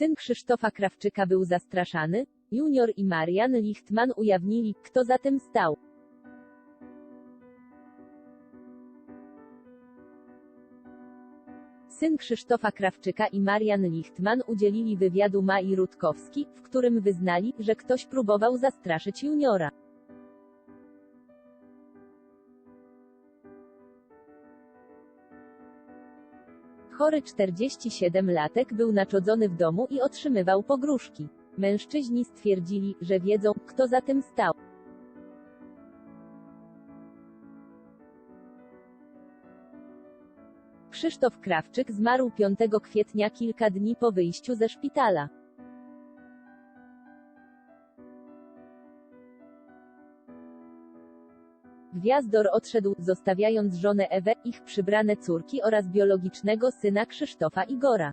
Syn Krzysztofa Krawczyka był zastraszany, Junior i Marian Lichtman ujawnili, kto za tym stał. Syn Krzysztofa Krawczyka i Marian Lichtman udzielili wywiadu Mai Rutkowski, w którym wyznali, że ktoś próbował zastraszyć juniora. Chory 47-latek był nachłodzony w domu i otrzymywał pogróżki. Mężczyźni stwierdzili, że wiedzą, kto za tym stał. Krzysztof Krawczyk zmarł 5 kwietnia kilka dni po wyjściu ze szpitala. Gwiazdor odszedł, zostawiając żonę Ewę, ich przybrane córki oraz biologicznego syna Krzysztofa Igora.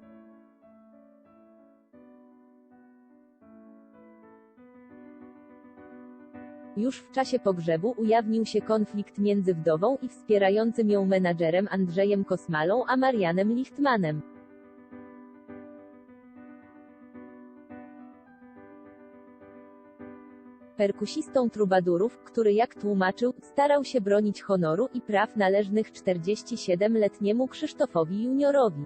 Już w czasie pogrzebu ujawnił się konflikt między wdową i wspierającym ją menadżerem Andrzejem Kosmalą a Marianem Lichtmanem. Perkusistą trubadurów, który jak tłumaczył, starał się bronić honoru i praw należnych 47-letniemu Krzysztofowi Juniorowi.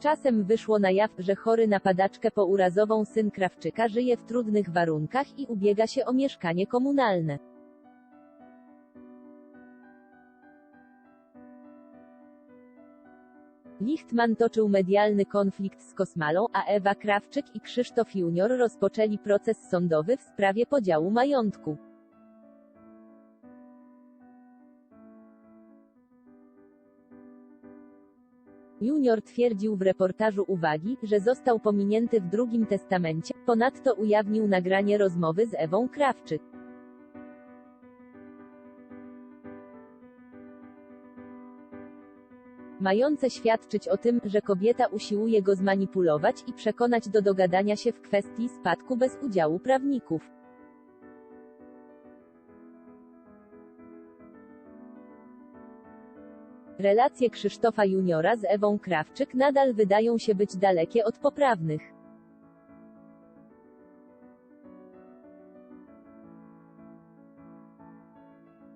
Czasem wyszło na jaw, że chory na padaczkę pourazową syn Krawczyka żyje w trudnych warunkach i ubiega się o mieszkanie komunalne. Lichtman toczył medialny konflikt z Kosmalą, a Ewa Krawczyk i Krzysztof Junior rozpoczęli proces sądowy w sprawie podziału majątku. Junior twierdził w reportażu uwagi, że został pominięty w drugim testamencie, ponadto ujawnił nagranie rozmowy z Ewą Krawczyk. Mające świadczyć o tym, że kobieta usiłuje go zmanipulować i przekonać do dogadania się w kwestii spadku bez udziału prawników. Relacje Krzysztofa Juniora z Ewą Krawczyk nadal wydają się być dalekie od poprawnych.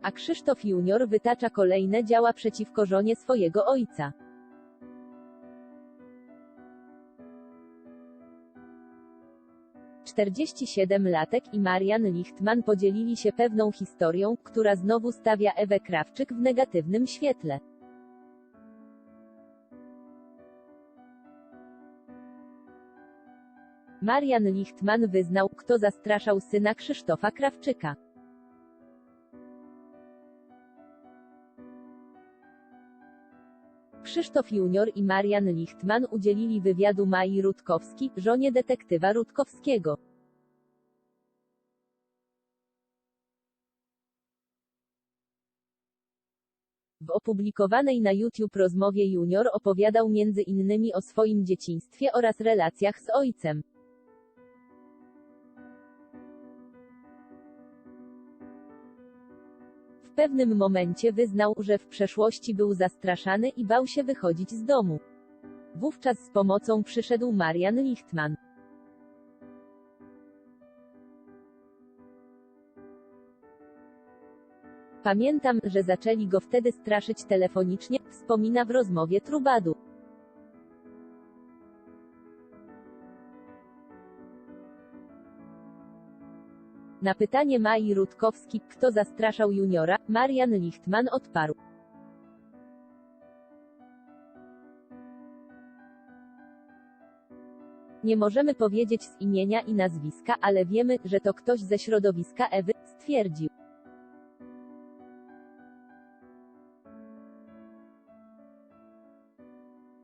A Krzysztof Junior wytacza kolejne działa przeciwko żonie swojego ojca. Czterdzieści siedem latek i Marian Lichtman podzielili się pewną historią, która znowu stawia Ewę Krawczyk w negatywnym świetle. Marian Lichtman wyznał, kto zastraszał syna Krzysztofa Krawczyka. Krzysztof Junior i Marian Lichtman udzielili wywiadu Mai Rutkowski, żonie detektywa Rutkowskiego. W opublikowanej na YouTube rozmowie Junior opowiadał między innymi o swoim dzieciństwie oraz relacjach z ojcem. Pewnym momencie wyznał, że w przeszłości był zastraszany i bał się wychodzić z domu. Wówczas z pomocą przyszedł Marian Lichtman. Pamiętam, że zaczęli go wtedy straszyć telefonicznie, wspomina w rozmowie Trubadu. Na pytanie Mai Rutkowski, kto zastraszał juniora, Marian Lichtman odparł. Nie możemy powiedzieć z imienia i nazwiska, ale wiemy, że to ktoś ze środowiska Ewy, stwierdził.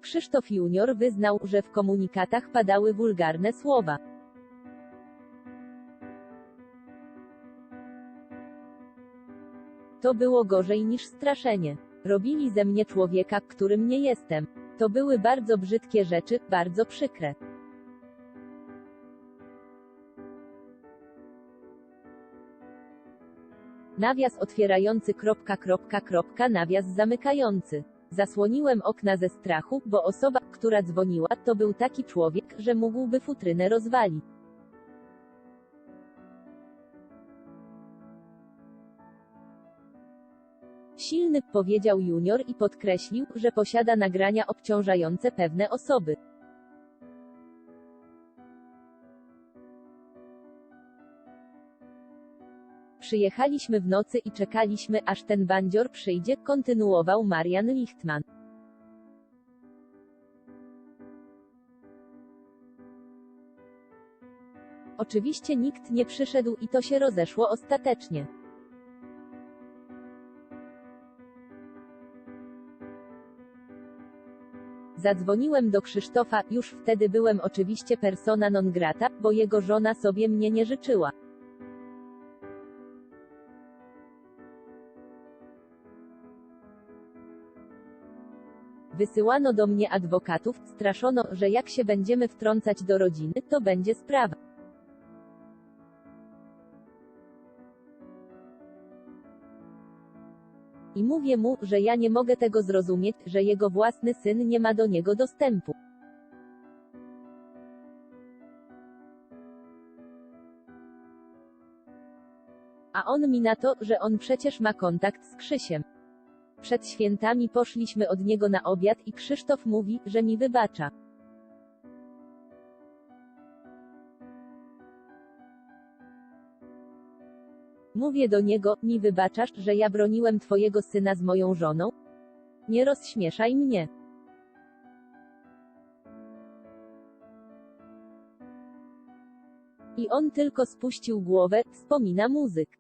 Krzysztof Junior wyznał, że w komunikatach padały wulgarne słowa. To było gorzej niż straszenie. Robili ze mnie człowieka, którym nie jestem. To były bardzo brzydkie rzeczy, bardzo przykre. Nawias otwierający kropka, kropka, kropka, nawias zamykający. Zasłoniłem okna ze strachu, bo osoba, która dzwoniła, to był taki człowiek, że mógłby futrynę rozwalić. Silny, powiedział junior i podkreślił, że posiada nagrania obciążające pewne osoby. Przyjechaliśmy w nocy i czekaliśmy, aż ten bandzior przyjdzie, kontynuował Marian Lichtman. Oczywiście nikt nie przyszedł i to się rozeszło ostatecznie. Zadzwoniłem do Krzysztofa, już wtedy byłem oczywiście persona non grata, bo jego żona sobie mnie nie życzyła. Wysyłano do mnie adwokatów, straszono, że jak się będziemy wtrącać do rodziny, to będzie sprawa. I mówię mu, że ja nie mogę tego zrozumieć, że jego własny syn nie ma do niego dostępu. A on mi na to, że on przecież ma kontakt z Krzysiem. Przed świętami poszliśmy od niego na obiad i Krzysztof mówi, że mi wybacza. Mówię do niego, mi wybaczasz, że ja broniłem twojego syna z moją żoną? Nie rozśmieszaj mnie. I on tylko spuścił głowę, wspomina muzyk.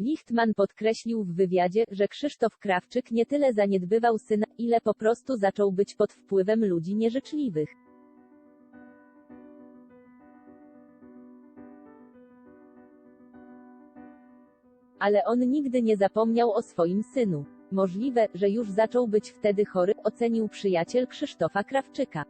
Lichtman podkreślił w wywiadzie, że Krzysztof Krawczyk nie tyle zaniedbywał syna, ile po prostu zaczął być pod wpływem ludzi nieżyczliwych. Ale on nigdy nie zapomniał o swoim synu. Możliwe, że już zaczął być wtedy chory, ocenił przyjaciel Krzysztofa Krawczyka.